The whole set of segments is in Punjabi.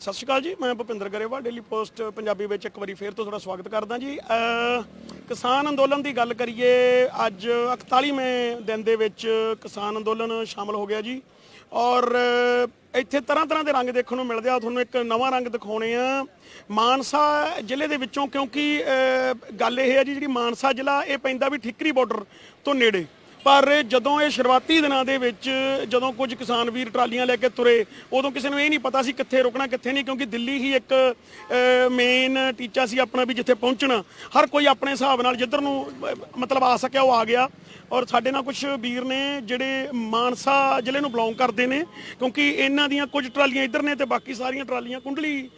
ਸਤਿ ਸ਼੍ਰੀ ਅਕਾਲ ਜੀ, ਮੈਂ ਭੁਪਿੰਦਰ ਗਰੇਵਾਲ ਡੇਲੀ ਪੋਸਟ ਪੰਜਾਬੀ ਵਿੱਚ ਇੱਕ ਵਾਰੀ ਫੇਰ ਤੋਂ ਤੁਹਾਡਾ ਸਵਾਗਤ ਕਰਦਾ ਜੀ। ਕਿਸਾਨ ਅੰਦੋਲਨ ਦੀ ਗੱਲ ਕਰੀਏ, ਅੱਜ 41ਵੇਂ ਦਿਨ ਦੇ ਵਿੱਚ ਕਿਸਾਨ ਅੰਦੋਲਨ ਸ਼ਾਮਲ ਹੋ ਗਿਆ ਜੀ। ਔਰ ਇੱਥੇ ਤਰ੍ਹਾਂ ਤਰ੍ਹਾਂ ਦੇ ਰੰਗ ਦੇਖਣ ਨੂੰ ਮਿਲਦੇ ਆ, ਤੁਹਾਨੂੰ ਇੱਕ ਨਵਾਂ ਰੰਗ ਦਿਖਾਉਣੇ ਆ। ਮਾਨਸਾ ਜ਼ਿਲ੍ਹੇ ਦੇ ਵਿੱਚੋਂ ਕਿਉਂਕਿ ਗੱਲ ਇਹ ਹੈ ਜੀ, ਜਿਹੜੀ ਮਾਨਸਾ ਜ਼ਿਲ੍ਹਾ, ਇਹ ਪੈਂਦਾ ਵੀ ਠਿਕਰੀ ਬਾਰਡਰ ਤੋਂ ਨੇੜੇ। ਪਰ ਜਦੋਂ ਇਹ ਸ਼ੁਰੂਆਤੀ ਦਿਨਾਂ ਦੇ ਵਿੱਚ ਜਦੋਂ ਕੁਝ ਕਿਸਾਨ ਵੀਰ ਟਰਾਲੀਆਂ ਲੈ ਕੇ ਤੁਰੇ, ਉਦੋਂ ਕਿਸੇ ਨੂੰ ਇਹ ਨਹੀਂ ਪਤਾ ਸੀ ਕਿੱਥੇ ਰੁਕਣਾ, ਕਿੱਥੇ ਨਹੀਂ, ਕਿਉਂਕਿ ਦਿੱਲੀ ਹੀ ਇੱਕ ਮੇਨ ਟੀਚਾ ਸੀ ਆਪਣਾ ਵੀ ਜਿੱਥੇ ਪਹੁੰਚਣਾ। ਹਰ ਕੋਈ ਆਪਣੇ ਹਿਸਾਬ ਨਾਲ ਜਿੱਧਰ ਨੂੰ ਮਤਲਬ ਆ ਸਕਿਆ ਉਹ ਆ ਗਿਆ। ਔਰ ਸਾਡੇ ਨਾਲ ਕੁਝ ਵੀਰ ਨੇ ਜਿਹੜੇ ਮਾਨਸਾ ਜ਼ਿਲ੍ਹੇ ਨੂੰ ਬਿਲੋਂਗ ਕਰਦੇ ਨੇ, ਕਿਉਂਕਿ ਇਹਨਾਂ ਦੀਆਂ ਕੁਝ ਟਰਾਲੀਆਂ ਇੱਧਰ ਨੇ ਤੇ ਬਾਕੀ ਸਾਰੀਆਂ ਟਰਾਲੀਆਂ ਕੁੰਡਲੀ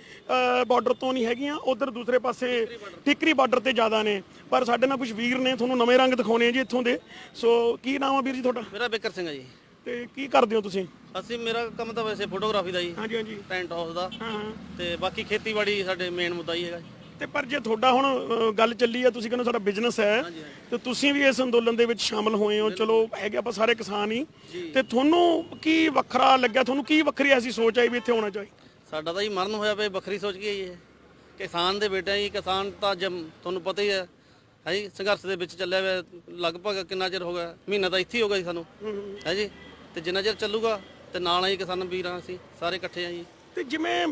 ਬਾਰਡਰ ਤੋਂ ਨਹੀਂ ਹੈਗੀਆਂ, ਉਧਰ ਦੂਸਰੇ ਪਾਸੇ ਟਿਕਰੀ ਬਾਰਡਰ ਤੇ ਜ਼ਿਆਦਾ ਨੇ। ਪਰ ਸਾਡੇ ਨਾਲ ਕੁਝ ਵੀਰ ਨੇ, ਤੁਹਾਨੂੰ ਨਵੇਂ ਰੰਗ ਦਿਖਾਉਣੇ ਆ ਜੀ ਇੱਥੋਂ ਦੇ। ਸੋ ਕੀ ਨਾਮ ਆ ਵੀਰ ਜੀ ਤੁਹਾਡਾ? ਮੇਰਾ ਬਿਕਰ ਸਿੰਘ ਆ ਜੀ। ਤੇ ਕੀ ਕਰਦੇ ਹੋ ਤੁਸੀਂ? ਅਸੀਂ ਮੇਰਾ ਕੰਮ ਤਾਂ ਵੈਸੇ ਫੋਟੋਗ੍ਰਾਫੀ ਦਾ ਜੀ ਹਾਂਜੀ ਹਾਂਜੀ। ਟੈਂਟ ਹਾਊਸ ਦਾ। ਹਾਂ ਹਾਂ। ਤੇ ਬਾਕੀ ਖੇਤੀਬਾੜੀ ਸਾਡੇ ਮੇਨ ਮੁੱਦਾ ਹੀ ਹੈਗਾ ਜੀ। ਤੇ ਪਰ ਜੇ ਤੁਹਾਡਾ ਹੁਣ ਅ, ਗੱਲ ਚੱਲੀ ਆ ਤੁਸੀਂ ਕਹਿੰਦੇ ਸਾਡਾ ਬਿਜ਼ਨਸ ਹੈ ਤੇ ਤੁਸੀਂ ਵੀ ਇਸ ਅੰਦੋਲਨ ਦੇ ਵਿੱਚ ਸ਼ਾਮਲ ਹੋਏ ਹੋ। ਚਲੋ ਹੈਗੇ ਆਪਾਂ ਸਾਰੇ ਕਿਸਾਨ ਹੀ। ਤੇ ਤੁਹਾਨੂੰ ਕੀ ਵੱਖਰਾ ਲੱਗਿਆ? ਤੁਹਾਨੂੰ ਕੀ ਵੱਖਰੀ ਐਸੀ ਸੋਚ ਆਈ ਵੀ ਇੱਥੇ ਹੋਣਾ ਚਾਹੀਦਾ ਸਾਡਾ ਤਾਂ ਜੀ ਮਰਨ ਹੋਇਆ ਪਏ ਵੱਖਰੀ ਸੋਚ ਕੇ ਜੀ ਇਹ? ਕਿਸਾਨ ਦੇ ਬੇਟੇ ਜੀ ਕਿਸਾਨ ਤਾਂ ਜਮ ਤੁਹਾਨੂੰ ਪਤਾ ਹੀ ਹੈ ਹੈ ਜੀ ਸੰਘਰਸ਼ ਦੇ ਵਿੱਚ ਚੱਲਿਆ ਹੋਇਆ ਲਗਭਗ ਕਿੰਨਾ ਚਿਰ ਹੋ ਗਿਆ? ਮਹੀਨਾ ਤਾਂ ਇੱਥੇ ਹੀ ਹੋ ਗਿਆ ਜੀ ਸਾਨੂੰ। ਹੈ ਜੀ ਤੇ ਜਿੰਨਾ ਚਿਰ ਚੱਲੂਗਾ ਤੇ ਨਾਲ ਆ ਜੀ ਕਿਸਾਨ ਵੀਰਾਂ ਅਸੀਂ ਸਾਰੇ ਇਕੱਠੇ ਆ ਜੀ। ਤੇ ਜਿਵੇਂ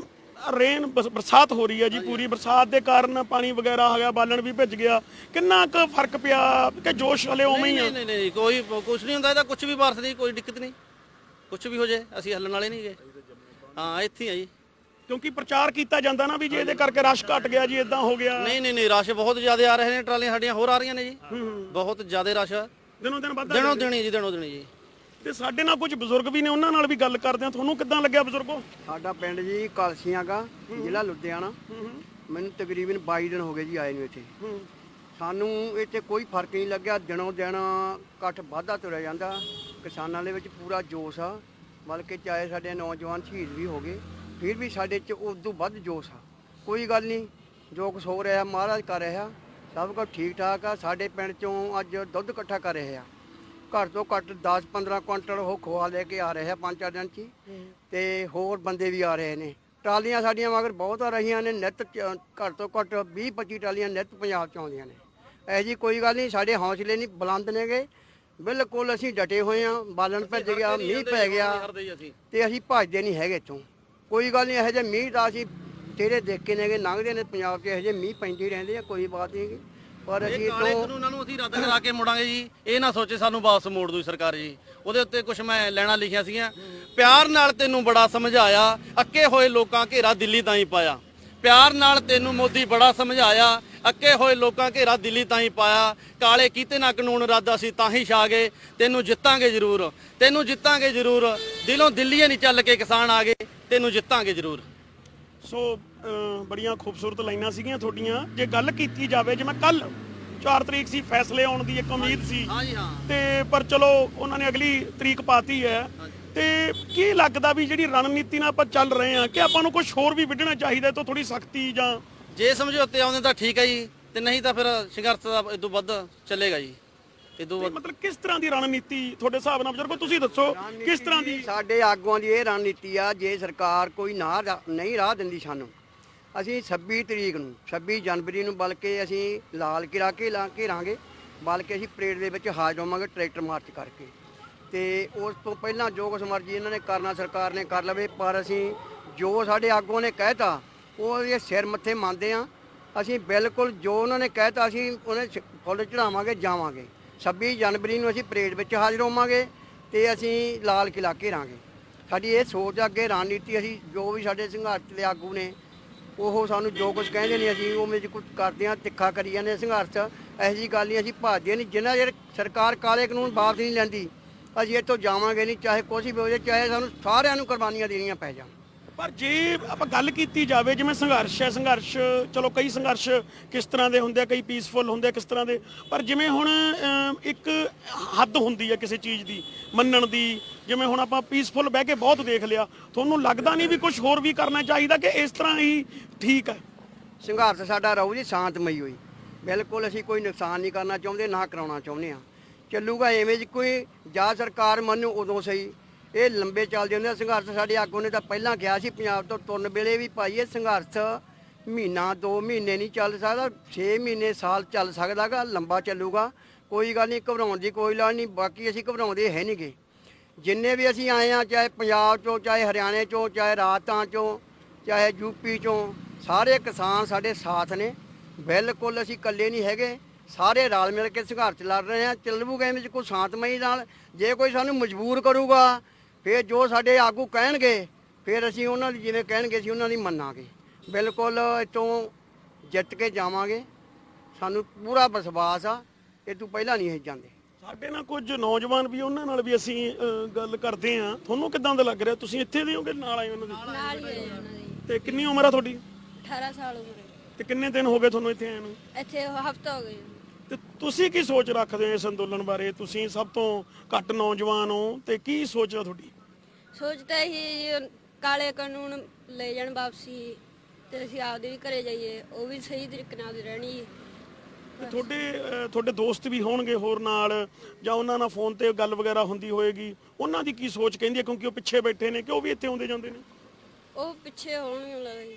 ਰੇਨ ਬਰਸਾਤ ਹੋ ਰਹੀ ਹੈ ਜੀ ਪੂਰੀ ਬਰਸਾਤ ਦੇ ਕਾਰਨ ਪਾਣੀ ਵਗੈਰਾ ਆ ਗਿਆ ਬਾਲਣ ਵੀ ਭਿੱਜ ਗਿਆ। ਕਿੰਨਾ ਕੁ ਫ਼ਰਕ ਪਿਆ ਕਿ ਜੋਸ਼ ਹਲੇ ਉਵੇਂ ਹੀ ਆ? ਨਹੀਂ ਨਹੀਂ ਨਹੀਂ ਕੋਈ ਕੁਝ ਨਹੀਂ ਹੁੰਦਾ ਇਹਦਾ ਕੁਝ ਵੀ ਬਾਰਸ ਨਹੀਂ ਕੋਈ ਦਿੱਕਤ ਨਹੀਂ। ਕੁਝ ਵੀ ਹੋ ਜੇ ਅਸੀਂ ਹੱਲਣ ਵਾਲੇ ਨਹੀਂ ਗਏ ਹਾਂ ਇੱਥੇ ਹੀ ਆ ਜੀ। ਕਿਉਂਕਿ ਪ੍ਰਚਾਰ ਕੀਤਾ ਜਾਂਦਾ ਨਾ ਵੀ ਜੇ ਇਹਦੇ ਕਰਕੇ ਰਸ਼ ਘਟ ਗਿਆ ਜੀ ਇਦਾਂ ਹੋ ਗਿਆ। ਨਹੀਂ ਨਹੀਂ ਨਹੀਂ ਰਸ਼ ਬਹੁਤ ਜ਼ਿਆਦਾ ਆ ਰਹੇ ਨੇ ਟਰਾਲੀਆਂ ਸਾਡੀਆਂ ਹੋਰ ਆ ਰਹੀਆਂ ਨੇ ਜੀ। ਬਹੁਤ ਜ਼ਿਆਦਾ ਰਸ਼। ਆ। ਦਿਨੋਂ ਦਿਨ ਵੱਧਦਾ ਦਿਨੋਂ ਦਿਨੀ ਜੀ ਦਿਨੋਂ ਦਿਨੀ ਜੀ। ਤੇ ਸਾਡੇ ਨਾਲ ਕੁਝ ਬਜ਼ੁਰਗ ਵੀ ਨੇ ਉਹਨਾਂ ਨਾਲ ਵੀ ਗੱਲ ਕਰਦੇ ਆ ਤੁਹਾਨੂੰ ਕਿੱਦਾਂ ਲੱਗਿਆ ਬਜ਼ੁਰਗੋ? ਸਾਡਾ ਪਿੰਡ ਜੀ ਕਲਸੀਆਂ ਗਾ ਜ਼ਿਲ੍ਹਾ ਲੁਧਿਆਣਾ। ਮੈਨੂੰ ਤਕਰੀਬਨ 22 ਦਿਨ ਹੋ ਗਏ ਜੀ ਆਏ ਨੂੰ ਇੱਥੇ। ਸਾਨੂੰ ਇੱਥੇ ਕੋਈ ਫ਼ਰਕ ਨਹੀਂ ਲੱਗਿਆ। ਦਿਨੋਂ ਦਿਨ ਇਕੱਠ ਵਾਧਾ ਤੁਰਿਆ ਜਾਂਦਾ। ਕਿਸਾਨਾਂ ਦੇ ਵਿੱਚ ਪੂਰਾ ਜੋਸ਼ ਆ। ਬਲਕਿ ਚਾਹੇ ਸਾਡੇ ਨੌਜਵਾਨ ਸ਼ਹੀਦ ਵੀ ਹੋ ਗਏ। ਫਿਰ ਵੀ ਸਾਡੇ 'ਚ ਉਦੋਂ ਵੱਧ ਜੋਸ਼ ਆ। ਕੋਈ ਗੱਲ ਨਹੀਂ ਜੋ ਕੁਛ ਹੋ ਰਿਹਾ ਮਹਾਰਾਜ ਕਰ ਰਿਹਾ। ਸਭ ਕੁਝ ਠੀਕ ਠਾਕ ਆ ਸਾਡੇ ਪਿੰਡ 'ਚੋਂ ਅੱਜ ਦੁੱਧ ਇਕੱਠਾ ਕਰ ਰਹੇ ਆ। ਘੱਟ ਤੋਂ ਘੱਟ 10-15 ਕੁਇੰਟਲ ਉਹ ਖੋਆ ਲੈ ਕੇ ਆ ਰਹੇ ਆ ਪੰਜ ਚਾਰ ਦਿਨ 'ਚ ਹੀ। ਤੇ ਹੋਰ ਬੰਦੇ ਵੀ ਆ ਰਹੇ ਨੇ। ਟਰਾਲੀਆਂ ਸਾਡੀਆਂ ਮਗਰ ਬਹੁਤ ਆ ਰਹੀਆਂ ਨੇ ਨਿੱਤ ਚ- ਘੱਟ ਤੋਂ ਘੱਟ 20-25 ਟਰਾਲੀਆਂ ਨਿੱਤ ਪੰਜਾਬ 'ਚ ਆਉਂਦੀਆਂ ਨੇ। ਇਹ ਜੀ ਕੋਈ ਗੱਲ ਨਹੀਂ ਸਾਡੇ ਹੌਸਲੇ ਨਹੀਂ ਬੁਲੰਦ ਨੇਗੇ। ਬਿਲਕੁਲ ਅਸੀਂ ਡਟੇ ਹੋਏ ਆ ਬਾਲਣ ਭੱਜ ਗਿਆ ਮੀਂਹ ਪੈ ਗਿਆ ਤੇ ਅਸੀਂ ਭੱਜਦੇ ਨਹੀਂ ਹੈਗੇ ਇੱਥੋਂ। ਕੋਈ ਗੱਲ ਨਹੀਂ ਇਹੋ ਜਿਹੇ ਮੀਂਹ ਤਾਂ ਅਸੀਂ ਤੇਰੇ ਦੇਖ ਨੇਗੇ ਲੰਘਦੇ ਨੇ ਪੰਜਾਬ 'ਚ ਇਹੋ ਜਿਹੇ ਮੀਂਹ ਪੈਂਦੇ ਹੀ ਰਹਿੰਦੇ ਆ ਕੋਈ ਬਾਤ ਨਹੀਂ। ਪਰ ਅਸੀਂ ਇਹ ਕਾਲੇ ਤੋਂ ਕਾਨੂੰਨਾਂ ਨੂੰ ਅਸੀਂ ਰੱਦ ਕਰਾ ਕੇ ਮੁੜਾਂਗੇ ਜੀ। ਇਹ ਨਾ ਸੋਚੇ ਸਾਨੂੰ ਵਾਪਸ ਮੋੜ ਦੂ ਸਰਕਾਰ ਜੀ। ਉਹਦੇ ਉੱਤੇ ਕੁਝ ਮੈਂ ਲੈਣਾ ਲਿਖੀਆਂ ਸੀਗੀਆਂ। ਪਿਆਰ ਨਾਲ ਤੈਨੂੰ ਬੜਾ ਸਮਝਾਇਆ ਅੱਕੇ ਹੋਏ ਲੋਕਾਂ ਘੇਰਾ ਦਿੱਲੀ ਤਾਂ ਹੀ ਪਾਇਆ। ਪਿਆਰ ਨਾਲ ਤੈਨੂੰ ਮੋਦੀ ਬੜਾ ਸਮਝਾਇਆ ਅੱਕੇ ਹੋਏ ਲੋਕਾਂ ਘੇਰਾ ਦਿੱਲੀ ਤਾਂ ਹੀ ਪਾਇਆ। ਕਾਲੇ ਕੀਤੇ ਨਾ ਕਾਨੂੰਨ ਰੱਦ ਅਸੀਂ ਤਾਂ ਹੀ ਛਾ ਗਏ। ਤੈਨੂੰ ਜਿੱਤਾਂਗੇ ਜ਼ਰੂਰ। ਤੈਨੂੰ ਜਿੱਤਾਂਗੇ ਜ਼ਰੂਰ। ਦਿਲੋਂ ਦਿੱਲੀਏ ਨਹੀਂ ਚੱਲ ਕੇ ਕਿਸਾਨ ਆ ਗਏ। ਤੈਨੂੰ ਜਿੱਤਾਂਗੇ ਜ਼ਰੂਰ। ਸੋ ਬੜੀਆਂ ਖੂਬਸੂਰਤ ਲਾਈਨਾਂ ਸੀਗੀਆਂ ਤੁਹਾਡੀਆਂ। ਜੇ ਗੱਲ ਕੀਤੀ ਜਾਵੇ ਜਿਵੇਂ ਕੱਲ 4 ਤਰੀਕ ਸੀ ਫੈਸਲੇ ਆਉਣ ਦੀ ਇੱਕ ਉਮੀਦ ਸੀ। ਹਾਂ। ਤੇ ਪਰ ਚਲੋ ਉਹਨਾਂ ਨੇ ਅਗਲੀ ਤਰੀਕ ਪਾਤੀ ਹੈ। ਤੇ ਕੀ ਲੱਗਦਾ ਵੀ ਜਿਹੜੀ ਰਣਨੀਤੀ ਨਾਲ ਆਪਾਂ ਚੱਲ ਰਹੇ ਹਾਂ ਕਿ ਆਪਾਂ ਨੂੰ ਕੁਝ ਹੋਰ ਵੀ ਵਿੱਢਣਾ ਚਾਹੀਦਾ ਤੋਂ ਥੋੜੀ ਸਖਤੀ ਜਾਂ ਜੇ ਸਮਝੌਤੇ ਆਉਂਦੇ ਤਾਂ ਠੀਕ ਹੈ ਜੀ ਤੇ ਨਹੀਂ ਤਾਂ ਫਿਰ ਸੰਘਰਸ਼ ਦਾ ਇਦੋਂ ਵੱਧ ਚੱਲੇਗਾ ਜੀ। ਇਦੋਂ ਮਤਲਬ ਕਿਸ ਤਰ੍ਹਾਂ ਦੀ ਰਣਨੀਤੀ ਤੁਹਾਡੇ ਹਿਸਾਬ ਨਾਲ ਬਜ਼ੁਰਗੋ ਤੁਸੀਂ ਦੱਸੋ ਕਿਸ ਤਰ੍ਹਾਂ ਦੀ ਸਾਡੇ ਆਗੂਆਂ ਦੀ ਇਹ ਰਣਨੀਤੀ ਆ ਜੇ ਸਰਕਾਰ ਕੋਈ ਨਾ ਨਹੀਂ ਰਾਹ ਦਿੰਦੀ ਸਾਨੂੰ ਅਸੀਂ 26 ਤਰੀਕ ਨੂੰ 26 ਜਨਵਰੀ ਨੂੰ ਬਲਕਿ ਅਸੀਂ ਲਾਲ ਕਿਲਾ ਕੇ ਲਾ ਘੇਰਾਂਗੇ ਬਲਕਿ ਅਸੀਂ ਪਰੇਡ ਦੇ ਵਿੱਚ ਹਾਜ਼ਰ ਹੋਵਾਂਗੇ ਟਰੈਕਟਰ ਮਾਰਚ ਕਰਕੇ। ਤੇ ਉਸ ਤੋਂ ਪਹਿਲਾਂ ਜੋ ਕੁਛ ਮਰਜ਼ੀ ਇਹਨਾਂ ਨੇ ਕਰਨਾ ਸਰਕਾਰ ਨੇ ਕਰ ਲਵੇ ਪਰ ਅਸੀਂ ਜੋ ਸਾਡੇ ਆਗੂਆਂ ਨੇ ਕਹਿਤਾ ਉਹ ਇਹ ਸਿਰ ਮੱਥੇ ਮੰਨਦੇ ਆ। ਅਸੀਂ ਬਿਲਕੁਲ ਜੋ ਉਹਨਾਂ ਨੇ ਕਹਿਤਾ, ਅਸੀਂ ਉਹਨੇ ਫੁੱਲ ਚੜਾਵਾਂਗੇ ਜਾਵਾਂਗੇ। 26 ਜਨਵਰੀ ਨੂੰ ਅਸੀਂ ਪਰੇਡ ਵਿੱਚ ਹਾਜ਼ਰ ਹੋਵਾਂਗੇ ਤੇ ਅਸੀਂ ਲਾਲ ਕਿਲਾ ਘੇਰਾਂਗੇ ਸਾਡੀ ਇਹ ਸੋਚ ਆ, ਅੱਗੇ ਰਣਨੀਤੀ ਅਸੀਂ ਜੋ ਵੀ ਸਾਡੇ ਸੰਘਰਸ਼ ਦੇ ਆਗੂ ਨੇ, ਉਹ ਸਾਨੂੰ ਜੋ ਕੁਝ ਕਹਿੰਦੇ ਨੇ, ਅਸੀਂ ਉਹ ਵਿੱਚ ਕੁਝ ਕਰਦੇ ਹਾਂ ਤਿੱਖਾ ਕਰੀ ਜਾਂਦੇ ਹਾਂ ਸੰਘਰਸ਼। ਇਹੋ ਜਿਹੀ ਗੱਲ ਨਹੀਂ, ਅਸੀਂ ਭੱਜਦੇ ਨਹੀਂ। ਜਿੰਨਾ ਚਿਰ ਸਰਕਾਰ ਕਾਲੇ ਕਾਨੂੰਨ ਵਾਪਸ ਨਹੀਂ ਲੈਂਦੀ, ਅਸੀਂ ਇੱਥੋਂ ਜਾਵਾਂਗੇ ਨਹੀਂ, ਚਾਹੇ ਕੁਛ ਵੀ ਹੋ ਜਾਏ, ਚਾਹੇ ਸਾਨੂੰ ਸਾਰਿਆਂ ਨੂੰ ਕੁਰਬਾਨੀਆਂ ਦੇਣੀਆਂ ਪੈ ਜਾਣ। ਪਰ ਜੇ ਆਪਾਂ ਗੱਲ ਕੀਤੀ ਜਾਵੇ, ਜਿਵੇਂ ਸੰਘਰਸ਼ ਹੈ, ਸੰਘਰਸ਼, ਚਲੋ ਕਈ ਸੰਘਰਸ਼ ਕਿਸ ਤਰ੍ਹਾਂ ਦੇ ਹੁੰਦੇ ਆ, ਕਈ ਪੀਸਫੁਲ ਹੁੰਦੇ ਆ ਕਿਸ ਤਰ੍ਹਾਂ ਦੇ, ਪਰ ਜਿਵੇਂ ਹੁਣ ਇੱਕ ਹੱਦ ਹੁੰਦੀ ਹੈ ਕਿਸੇ ਚੀਜ਼ ਦੀ, ਮੰਨਣ ਦੀ, ਜਿਵੇਂ ਹੁਣ ਆਪਾਂ ਪੀਸਫੁਲ ਬਹਿ ਕੇ ਬਹੁਤ ਦੇਖ ਲਿਆ, ਤੁਹਾਨੂੰ ਲੱਗਦਾ ਨਹੀਂ ਵੀ ਕੁਝ ਹੋਰ ਵੀ ਕਰਨਾ ਚਾਹੀਦਾ ਕਿ ਇਸ ਤਰ੍ਹਾਂ ਹੀ ਠੀਕ ਹੈ? ਸੰਘਰਸ਼ ਸਾਡਾ ਰਹੂ ਜੀ, ਸ਼ਾਂਤਮਈ ਹੋਈ। ਬਿਲਕੁਲ ਅਸੀਂ ਕੋਈ ਨੁਕਸਾਨ ਨਹੀਂ ਕਰਨਾ ਚਾਹੁੰਦੇ, ਨਾ ਕਰਾਉਣਾ ਚਾਹੁੰਦੇ ਆ ਚੱਲੂਗਾ ਐਵੇਂ ਜੀ, ਕੋਈ ਜਾਂ ਸਰਕਾਰ ਮੰਨੂ ਉਦੋਂ ਸਹੀ ਇਹ ਲੰਬੇ ਚੱਲਦੇ ਹੁੰਦੇ ਆ। ਸੰਘਰਸ਼ ਸਾਡੇ ਆਗੂ ਨੇ ਤਾਂ ਪਹਿਲਾਂ ਕਿਹਾ ਸੀ, ਪੰਜਾਬ ਤੋਂ ਤੁਰਨ ਵੇਲੇ ਵੀ ਭਾਈ ਇਹ ਸੰਘਰਸ਼ ਮਹੀਨਾ 2 ਮਹੀਨੇ ਨਹੀਂ ਚੱਲ ਸਕਦਾ 6 ਮਹੀਨੇ ਸਾਲ ਚੱਲ ਸਕਦਾਗਾ, ਲੰਬਾ ਚੱਲੂਗਾ। ਕੋਈ ਗੱਲ ਨਹੀਂ, ਘਬਰਾਉਣ ਦੀ ਕੋਈ ਲੋੜ ਨਹੀਂ, ਬਾਕੀ ਅਸੀਂ ਘਬਰਾਉਂਦੇ ਹੈ ਨਹੀਂਗੇ ਜਿੰਨੇ ਵੀ ਅਸੀਂ ਆਏ ਆ, ਚਾਹੇ ਪੰਜਾਬ ਚੋਂ, ਚਾਹੇ ਹਰਿਆਣੇ ਚੋਂ, ਚਾਹੇ ਰਾਜਸਥਾਨ ਚੋਂ, ਚਾਹੇ ਯੂਪੀ ਚੋਂ, ਸਾਰੇ ਕਿਸਾਨ ਸਾਡੇ ਸਾਥ ਨੇ। ਬਿਲਕੁਲ ਅਸੀਂ ਇਕੱਲੇ ਨਹੀਂ ਹੈਗੇ, ਸਾਰੇ ਰਲ ਮਿਲ ਕੇ ਸੰਘਰਸ਼ ਲੜ ਰਹੇ ਆ। ਚੱਲੂਗਾ ਇਹਦੇ ਵਿੱਚ ਕੋਈ ਸ਼ਾਂਤਮਈ ਨਾਲ, ਜੇ ਕੋਈ ਸਾਨੂੰ ਮਜਬੂਰ ਕਰੂਗਾ ਫਿਰ ਜੋ ਸਾਡੇ ਆਗੂ ਕਹਿਣਗੇ ਫਿਰ ਅਸੀਂ ਉਹਨਾਂ ਦੀ ਜਿਵੇਂ ਕਹਿਣਗੇ ਅਸੀਂ ਉਹਨਾਂ ਦੀ ਮੰਨਾਂਗੇ। ਬਿਲਕੁਲ ਇਤੋਂ ਜਿੱਤ ਕੇ ਜਾਵਾਂਗੇ। ਸਾਨੂੰ ਪੂਰਾ ਵਿਸ਼ਵਾਸ ਆ ਇਹ ਤੋਂ ਪਹਿਲਾਂ ਨਹੀਂ ਅਸੀਂ ਜਾਂਦੇ। ਸਾਡੇ ਨਾਲ ਕੁਝ ਨੌਜਵਾਨ ਵੀ ਉਹਨਾਂ ਨਾਲ ਵੀ ਅਸੀਂ ਅ, ਗੱਲ ਕਰਦੇ ਆ ਤੁਹਾਨੂੰ ਕਿਦਾਂ ਦਾ ਲੱਗ ਰਿਹਾ? ਤੁਸੀਂ ਇੱਥੇ ਦੇ ਹੋ ਕਿ ਨਾਲ ਆਏ ਉਹਨਾਂ ਦੇ? ਨਾਲ ਹੀ ਹੈ ਜੀ ਉਹਨਾਂ ਦੀ। ਤੇ ਕਿੰਨੀ ਉਮਰ ਆ ਤੁਹਾਡੀ? 18 ਸਾਲ ਉਮਰ ਹੈ। ਤੇ ਕਿੰਨੇ ਦਿਨ ਹੋ ਗਏ ਤੁਹਾਨੂੰ ਇੱਥੇ ਆਏ ਨੂੰ? ਇੱਥੇ ਹਫਤਾ ਹੋ ਗਿਆ। ਤੇ ਤੁਸੀਂ ਕੀ ਸੋਚ ਰੱਖਦੇ ਹੋ ਇਸ ਅੰਦੋਲਨ ਬਾਰੇ? ਤੁਸੀਂ ਸਭ ਤੋਂ ਘੱਟ ਨੌਜਵਾਨ ਹੋ ਤੇ ਕੀ ਸੋਚ ਆ ਤੁਹਾਡੀ? ਸੋਚਦਾ ਹੀ ਕਾਲੇ ਕਾਨੂੰਨ ਲੈ ਜਾਣ ਵਾਪਸੀ ਤੇ ਅਸੀਂ ਆਪਦੇ ਵੀ ਘਰੇ ਜਾਈਏ ਉਹ ਵੀ ਸਹੀ ਤਰੀਕੇ ਨਾਲ ਰਹਿਣੀ ਤੇ ਤੁਹਾਡੇ ਤੁਹਾਡੇ ਦੋਸਤ ਵੀ ਹੋਣਗੇ ਹੋਰ ਨਾਲ ਜਾਂ ਉਹਨਾਂ ਨਾਲ ਫੋਨ ਤੇ ਗੱਲ ਵਗੈਰਾ ਹੁੰਦੀ ਹੋਏਗੀ? ਉਹਨਾਂ ਦੀ ਕੀ ਸੋਚ ਕਹਿੰਦੀ ਹੈ? ਕਿਉਂਕਿ ਉਹ ਪਿੱਛੇ ਬੈਠੇ ਨੇ ਕਿ ਉਹ ਵੀ ਇੱਥੇ ਆਉਂਦੇ ਜਾਂਦੇ ਨੇ? ਉਹ ਪਿੱਛੇ ਹੋਣਗੇ ਲੱਗਦਾ ਜੀ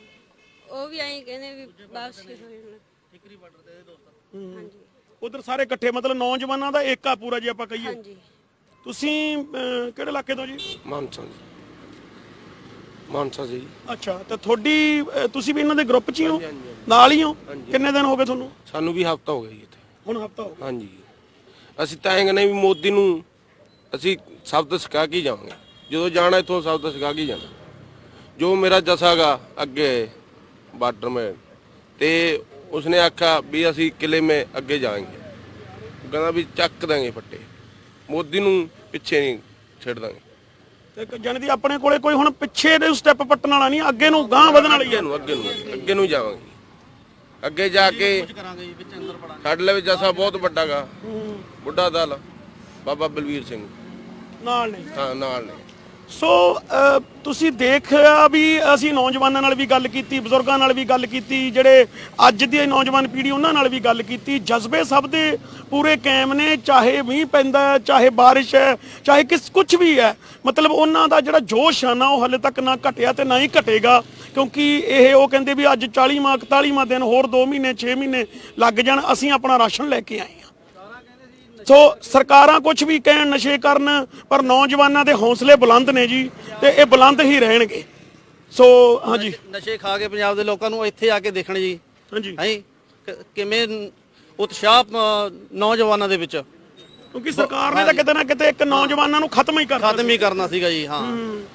ਉਹ ਵੀ ਐਂ ਕਹਿੰਦੇ ਵੀ ਵਾਪਸੀ ਹੋ ਜਾਣ ਠਿਕਰੀ ਬਾਰਡਰ ਤੇ ਦੋਸਤ ਹਾਂਜੀ ਉਧਰ ਸਾਰੇ ਇਕੱਠੇ ਮਤਲਬ ਨੌਜਵਾਨਾਂ ਦਾ ਏਕਾ ਪੂਰਾ ਜੇ ਆਪਾਂ ਕਹੀਏ। ਹਾਂਜੀ। ਤੁਸੀਂ ਕਿਹੜੇ ਇਲਾਕੇ ਤੋਂ ਜੀ? ਮਾਨਸਾ ਜੀ। ਮਾਨਸਾ ਜੀ। ਅੱਛਾ ਤੇ ਤੁਹਾਡੀ ਤੁਸੀਂ ਵੀ ਇਹਨਾਂ ਦੇ ਗਰੁੱਪ 'ਚ ਹੀ ਹੋ? ਨਾਲ ਹੀ ਹੋ? ਕਿੰਨੇ ਦਿਨ ਹੋ ਗਏ ਤੁਹਾਨੂੰ? ਸਾਨੂੰ ਵੀ ਹਫਤਾ ਹੋ ਗਿਆ ਜੀ ਇੱਥੇ। ਹੁਣ ਹਫਤਾ ਹੋ ਗਿਆ। ਹਾਂਜੀ। ਅਸੀਂ ਤਾਂ ਕਹਿੰਦੇ ਵੀ ਮੋਦੀ ਨੂੰ ਅਸੀਂ ਸ਼ਬਦ ਸਿਖਾ ਕੇ ਹੀ ਜਾਵਾਂਗੇ। ਜਦੋਂ ਜਾਣਾ ਇੱਥੋਂ ਸ਼ਬਦ ਸਿਖਾ ਕੇ ਹੀ ਜਾਣਾ। ਜੋ ਮੇਰਾ ਜਸਾਗਾ ਅੱਗੇ ਬਾਰਡਰ में ਤੇ ਉਸਨੇ ਆਖਿਆ ਵੀ ਅਸੀਂ ਕਿਲੇ ਮੇ ਅੱਗੇ ਜਾਵਾਂਗੇ ਉਹ ਕਹਿੰਦਾ ਵੀ ਚੱਕ ਦਾਂਗੇ ਫੱਟੇ। ਮੋਦੀ ਨੂੰ ਪਿੱਛੇ ਨਹੀਂ ਛੱਡ ਦਾਂਗੇ। ਤੇ ਜਾਣੀ ਦੀ ਆਪਣੇ ਕੋਲੇ ਕੋਈ ਹੁਣ ਪਿੱਛੇ ਦੇ ਸਟੈਪ ਪੱਟਣ ਵਾਲਾ ਨਹੀਂ ਅੱਗੇ ਨੂੰ ਗਾਂ ਵਧਣ ਵਾਲੀ ਅੱਗੇ ਹੈ ਨੂੰ ਅੱਗੇ ਨੂੰ ਅੱਗੇ ਨੂੰ ਜਾਵਾਂਗੇ। ਅੱਗੇ ਜਾ ਕੇ ਸਾਡੇ ਲਈ ਜਸਾ ਬਹੁਤ ਵੱਡਾ ਗਾ। ਬੁੱਢਾ ਦਲ ਬਾਬਾ ਬਲਵੀਰ ਸਿੰਘ। ਨਾਲ ਨੇ। ਹਾਂ ਨਾਲ ਨੇ। ਸੋ ਤੁਸੀਂ ਦੇਖਿਆ ਵੀ ਅਸੀਂ ਨੌਜਵਾਨਾਂ ਨਾਲ ਵੀ ਗੱਲ ਕੀਤੀ, ਬਜ਼ੁਰਗਾਂ ਨਾਲ ਵੀ ਗੱਲ ਕੀਤੀ, ਜਿਹੜੇ ਅੱਜ ਦੀ ਨੌਜਵਾਨ ਪੀੜ੍ਹੀ ਉਹਨਾਂ ਨਾਲ ਵੀ ਗੱਲ ਕੀਤੀ। ਜਜ਼ਬੇ ਸਭ ਦੇ ਪੂਰੇ ਕਾਇਮ ਨੇ, ਚਾਹੇ ਮੀਂਹ ਪੈਂਦਾ ਹੈ, ਚਾਹੇ ਬਾਰਿਸ਼ ਹੈ, ਚਾਹੇ ਕਿਸ ਕੁਝ ਵੀ ਹੈ। ਮਤਲਬ ਉਹਨਾਂ ਦਾ ਜਿਹੜਾ ਜੋਸ਼ ਆ ਨਾ, ਉਹ ਹਲੇ ਤੱਕ ਨਾ ਘਟਿਆ ਤੇ ਨਾ ਹੀ ਘਟੇਗਾ, ਕਿਉਂਕਿ ਇਹ ਉਹ ਕਹਿੰਦੇ ਵੀ ਅੱਜ 40ਵਾਂ 41ਵਾਂ ਦਿਨ, ਹੋਰ 2 ਮਹੀਨੇ 6 ਮਹੀਨੇ ਲੱਗ ਜਾਣ, ਅਸੀਂ ਆਪਣਾ ਰਾਸ਼ਨ ਲੈ ਕੇ ਆਏ ਹਾਂ। ਸੋ ਸਰਕਾਰਾਂ ਕੁਝ ਵੀ ਕਹਿਣ ਨਸ਼ੇ ਕਰਨ ਪਰ ਨੌਜਵਾਨਾਂ ਦੇ ਹੌਸਲੇ ਬੁਲੰਦ ਨੇ ਜੀ ਤੇ ਇਹ ਬੁਲੰਦ ਹੀ ਰਹਿਣਗੇ। ਸੋ ਹਾਂਜੀ। ਨਸ਼ੇ ਖਾ ਕੇ ਪੰਜਾਬ ਦੇ ਲੋਕਾਂ ਨੂੰ ਇੱਥੇ ਆ ਕੇ ਦੇਖਣ ਜੀ। ਹਾਂਜੀ। ਕਿਵੇਂ ਉਤਸ਼ਾਹ ਨੌਜਵਾਨਾਂ ਦੇ ਵਿੱਚ? ਕਿਉਂਕਿ ਸਰਕਾਰ ਨੇ ਤਾਂ ਕਿਤੇ ਨਾ ਕਿਤੇ ਇੱਕ ਨੌਜਵਾਨਾਂ ਨੂੰ ਖਤਮ ਹੀ ਕਰਤਾ ਖਤਮ ਹੀ ਕਰਨਾ ਸੀਗਾ ਜੀ ਹਾਂ।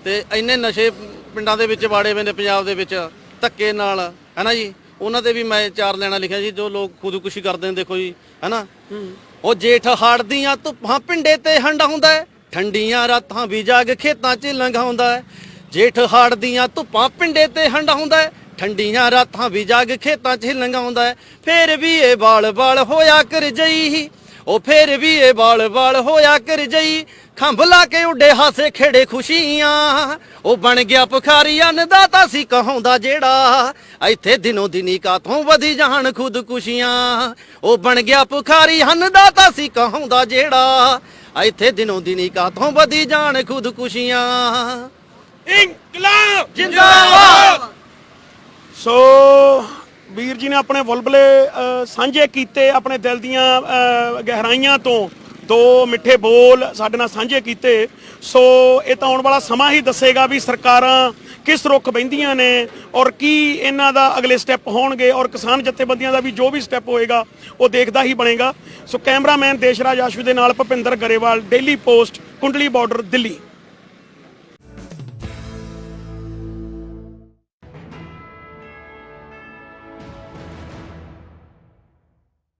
ਤੇ ਇੰਨੇ ਨਸ਼ੇ ਪਿੰਡਾਂ ਦੇ ਵਿੱਚ ਵੇ ਨੇ ਪੰਜਾਬ ਦੇ ਵਿੱਚ ਧੱਕੇ ਨਾਲ ਹੈਨਾ ਜੀ? ਉਹਨਾਂ ਤੇ ਵੀ ਮੈਂ ਚਾਰ ਲੈਣਾ ਲਿਖਿਆ ਜੀ ਜੋ ਲੋਕ ਖੁਦਕੁਸ਼ੀ ਕਰਦੇ ਨੇ ਦੇਖੋ ਜੀ ਹੈਨਾ? ਉਹ ਜੇਠ ਹਾੜ ਦੀਆਂ ਧੁੱਪਾਂ ਪਿੰਡੇ ਤੇ ਹੰਡਾ ਹੁੰਦਾ ਠੰਡੀਆਂ ਰਾਤਾਂ ਵੀ ਜਾਗ ਖੇਤਾਂ 'ਚ ਲੰਘਾਉਂਦਾ ਹੈ। ਜੇਠ ਹਾੜਦੀਆਂ ਧੁੱਪਾਂ ਪਿੰਡੇ ਤੇ ਹੰਡਾ ਹੁੰਦਾ ਠੰਡੀਆਂ ਰਾਤਾਂ ਵੀ ਜਾਗ ਖੇਤਾਂ 'ਚ ਲੰਘਾਉਂਦਾ ਹੈ। ਫੇਰ ਵੀ ਇਹ ਬਾਲ ਬਾਲ ਹੋਇਆ ਕਰ ਜਈ। ਉਹ ਫੇਰ ਵੀ ਇਹ ਬਾਲ ਬਾਲ ਹੋਇਆ ਕਰ ਜਈ। ਖੰਭ ਲਾ ਕੇ ਉੱਡੇ ਹਾਸੇ ਖੇੜੇ ਖੁਸ਼ੀਆਂ। ਉਹ ਬਣ ਗਿਆ ਭੁਖਾਰੀ ਅੰਨਦਾਤਾ ਸੀ ਕਹਾਉਂਦਾ ਜਿਹੜਾ। ਇੱਥੇ ਦਿਨੋਂ ਦਿਨੀ ਕਾਥੋਂ ਵਧੀ ਜਾਣ ਖੁਦ ਕੁਸ਼ੀਆਂ ਉਹ ਬਣ ਗਿਆ ਭੁਖਾਰੀ ਅੰਨਦਾਤਾ ਸੀ ਕਹਾਉਂਦਾ ਜਿਹੜਾ। ਇੱਥੇ ਦਿਨੋਂ ਦਿਨੀ ਕਾਥੋਂ ਵਧੀ ਜਾਣ ਖੁਦ ਕੁਸ਼ੀਆਂ ਇਨਕਲਾਬ! ਜਿੰਦਾਬਾਦ! ਨੇ ਆਪਣੇ ਬੁਲਬਲੇ ਸਾਂਝੇ ਕੀਤੇ ਆਪਣੇ ਦਿਲ ਦੀਆਂ ਗਹਿਰਾਈਆਂ ਤੋਂ ਦੋ ਮਿੱਠੇ ਬੋਲ ਸਾਡੇ ਨਾਲ ਸਾਂਝੇ ਕੀਤੇ। ਸੋ ਇਹ ਤਾਂ ਆਉਣ ਵਾਲਾ ਸਮਾਂ ਹੀ ਦੱਸੇਗਾ ਵੀ ਸਰਕਾਰਾਂ ਕਿਸ ਰੁਖ ਬੈਂਦੀਆਂ ਨੇ ਔਰ ਕੀ ਇਹਨਾਂ ਦਾ ਅਗਲੇ ਸਟੈਪ ਹੋਣਗੇ ਔਰ ਕਿਸਾਨ ਜਥੇਬੰਦੀਆਂ ਦਾ ਵੀ ਜੋ ਵੀ ਸਟੈਪ ਹੋਏਗਾ, ਉਹ ਦੇਖਦਾ ਹੀ ਬਣੇਗਾ। ਸੋ ਕੈਮਰਾਮੈਨ ਦੇਸ਼ਰਾਜ ਆਸ਼ੂ ਦੇ ਨਾਲ Bhupinder Grewal, Daily Post, Kundli border, Delhi.